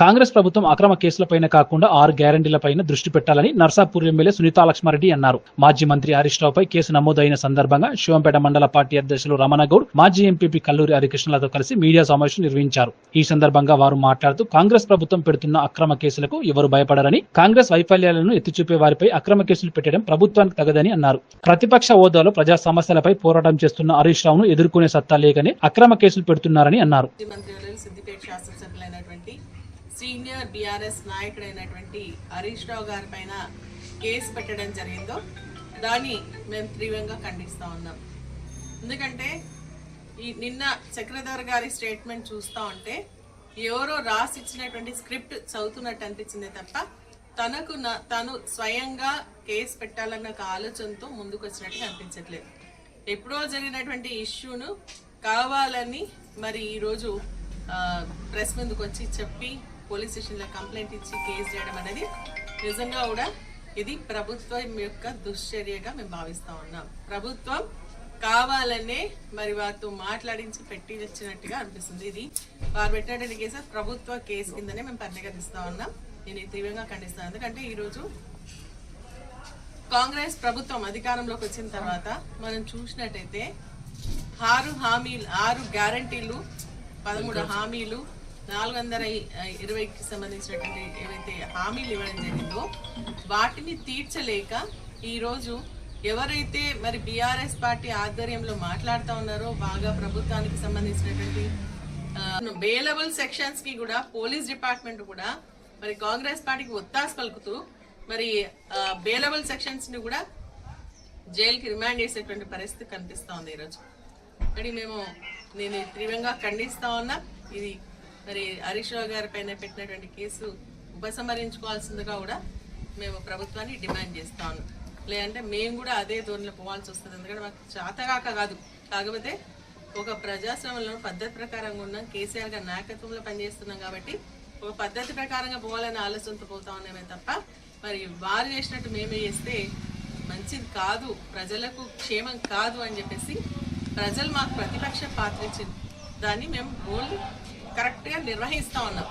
కాంగ్రెస్ ప్రభుత్వం అక్రమ కేసులపైన కాకుండా ఆరు గ్యారంటీలపైన దృష్టి పెట్టాలని నర్సాపూర్ ఎమ్మెల్యే సునీతా లక్ష్మారెడ్డి అన్నారు. మాజీ మంత్రి హరీష్ రావుపై కేసు నమోదైన సందర్భంగా శివంపేట మండల పార్టీ అధ్యక్షులు రమణగౌడ్ మాజీ ఎంపీపీ కల్లూరి హరికృష్ణలతో కలిసి మీడియా సమావేశం నిర్వహించారు. ఈ సందర్భంగా వారు మాట్లాడుతూ కాంగ్రెస్ ప్రభుత్వం పెడుతున్న అక్రమ కేసులకు ఎవరు భయపడరని కాంగ్రెస్ వైఫల్యాలను ఎత్తిచూపే వారిపై అక్రమ కేసులు పెట్టడం ప్రభుత్వానికి తగదని అన్నారు. ప్రతిపక్ష హోదాలో ప్రజా సమస్యలపై పోరాటం చేస్తున్న హరీష్ రావును ఎదుర్కొనే సత్తా లేకనే అక్రమ కేసులు పెడుతున్నారని అన్నారు. సీనియర్ బీఆర్ఎస్ నాయకుడైనటువంటి హరీష్ రావు గారి పైన కేసు పెట్టడం జరిగిందో దాన్ని మేము తీవ్రంగా ఖండిస్తూ ఉన్నాం. ఎందుకంటే ఈ నిన్న చక్రధర్ గారి స్టేట్మెంట్ చూస్తా ఉంటే ఎవరో రాసి ఇచ్చినటువంటి స్క్రిప్ట్ చదువుతున్నట్టు అనిపించింది తప్ప తనకు న- తను స్వయంగా కేసు పెట్టాలన్న ఒక ఆలోచనతో ముందుకు అనిపించట్లేదు. ఎప్పుడో జరిగినటువంటి ఇష్యూను కావాలని మరి ఈరోజు ప్రెస్ ముందుకు వచ్చి చెప్పి పోలీస్ స్టేషన్లో కంప్లైంట్ ఇచ్చి కేసు చేయడం అనేది నిజంగా కూడా ఇది ప్రభుత్వం యొక్క దుశ్చర్యగా మేము భావిస్తా ఉన్నాం. ప్రభుత్వం కావాలనే మరి వారితో మాట్లాడించి పెట్టి వచ్చినట్టుగా అనిపిస్తుంది. ఇది వారు పెట్టినటువంటి కేసు ప్రభుత్వ కేసు కిందనే మేము పరిగణిస్తా ఉన్నాం. నేను తీవ్రంగా ఖండిస్తాను. ఎందుకంటే ఈరోజు కాంగ్రెస్ ప్రభుత్వం అధికారంలోకి వచ్చిన తర్వాత మనం చూసినట్టయితే ఆరు హామీలు ఆరు గ్యారంటీలు పదమూడు హామీలు నాలుగు వందల ఇరవైకి సంబంధించినటువంటి ఏవైతే హామీలు ఇవ్వడం జరిగిందో వాటిని తీర్చలేక ఈరోజు ఎవరైతే మరి బీఆర్ఎస్ పార్టీ ఆధ్వర్యంలో మాట్లాడుతూ ఉన్నారో బాగా ప్రభుత్వానికి సంబంధించినటువంటి బేలబుల్ సెక్షన్స్కి కూడా పోలీస్ డిపార్ట్మెంట్ కూడా మరి కాంగ్రెస్ పార్టీకి ఒత్తాసు పలుకుతూ మరి బేలబుల్ సెక్షన్స్ని కూడా జైలుకి రిమాండ్ చేసేటువంటి పరిస్థితి కనిపిస్తూ ఉంది ఈరోజు. మరి మేము నేను తీవ్రంగా ఖండిస్తా ఉన్నా ఇది మరి హరీష్ రావు గారి పైన పెట్టినటువంటి కేసు ఉపసంహరించుకోవాల్సిందిగా కూడా మేము ప్రభుత్వాన్ని డిమాండ్ చేస్తా ఉన్నాం లేదంటే మేము కూడా అదే ధోరణిలో పోవాల్సి వస్తుంది. ఎందుకంటే మాకు చాతగాక కాదు. కాకపోతే ఒక ప్రజాస్వామ్యంలో పద్ధతి ప్రకారంగా ఉన్నాం. కేసీఆర్ గారి నాయకత్వంలో పనిచేస్తున్నాం కాబట్టి ఒక పద్ధతి ప్రకారంగా పోవాలనే ఆలోచనతో పోతా ఉన్నామే తప్ప మరి వారు చేసినట్టు మేమే చేస్తే మంచిది కాదు. ప్రజలకు క్షేమం కాదు అని చెప్పేసి ప్రజలు మాకు ప్రతిపక్ష పాత్ర ఇచ్చింది దాన్ని మేము రోల్ కరెక్ట్గా నిర్వహిస్తూ ఉన్నాం.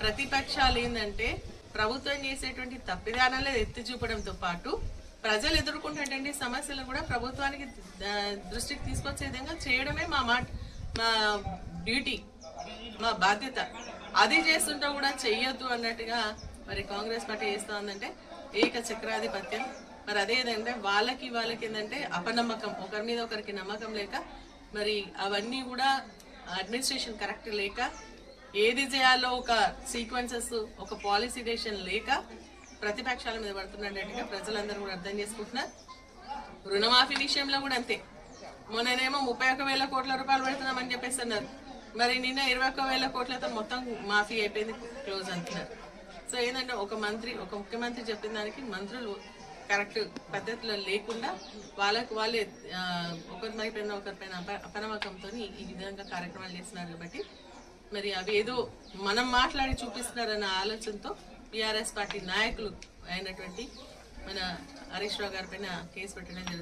ప్రతిపక్షాలు ఏంటంటే ప్రభుత్వం చేసేటువంటి తప్పిదానాలు ఎత్తి చూపడంతో పాటు ప్రజలు ఎదుర్కొంటున్నటువంటి సమస్యలు కూడా ప్రభుత్వానికి దృష్టికి తీసుకొచ్చే విధంగా చేయడమే మా మాట మా డ్యూటీ మా బాధ్యత. అది చేస్తుంటే కూడా చెయ్యొద్దు అన్నట్టుగా మరి కాంగ్రెస్ పార్టీ చేస్తా ఉందంటే ఏక చక్రాధిపత్యం. మరి అదే ఏంటంటే వాళ్ళకి వాళ్ళకి ఏంటంటే అపనమ్మకం ఒకరి మీద ఒకరికి నమ్మకం లేక మరి అవన్నీ కూడా అడ్మినిస్ట్రేషన్ కరెక్ట్ లేక ఏది చేయాలో ఒక సీక్వెన్సెస్ ఒక పాలసీ డెసిషన్ లేక ప్రతిపక్షాల మీద పడుతున్నట్టుగా ప్రజలందరూ కూడా అర్థం చేసుకుంటున్నారు. రుణమాఫీ విషయంలో కూడా అంతే. మొన్ననేమో ముప్పై ఒక వేల కోట్ల రూపాయలు పెడుతున్నామని చెప్పేసి అన్నారు మరి నిన్న ఇరవై ఒక్క వేల కోట్లతో మొత్తం మాఫీ అయిపోయింది క్లోజ్ అంటున్నారు. సో ఏంటంటే ఒక మంత్రి ఒక ముఖ్యమంత్రి చెప్పిన దానికి మంత్రులు కరెక్ట్ పద్ధతిలో లేకుండా వాళ్ళకు వాళ్ళే ఒకరి పైన ఒకరిపైన అప అపనమ్మకంతో ఈ విధంగా కార్యక్రమాలు చేస్తున్నారు కాబట్టి మరి అవి ఏదో మనం మాట్లాడి చూపిస్తున్నారన్న ఆలోచనతో బీఆర్ఎస్ పార్టీ నాయకులు అయినటువంటి మన హరీష్ రావు గారి పైన కేసు పెట్టడం జరుగుతుంది.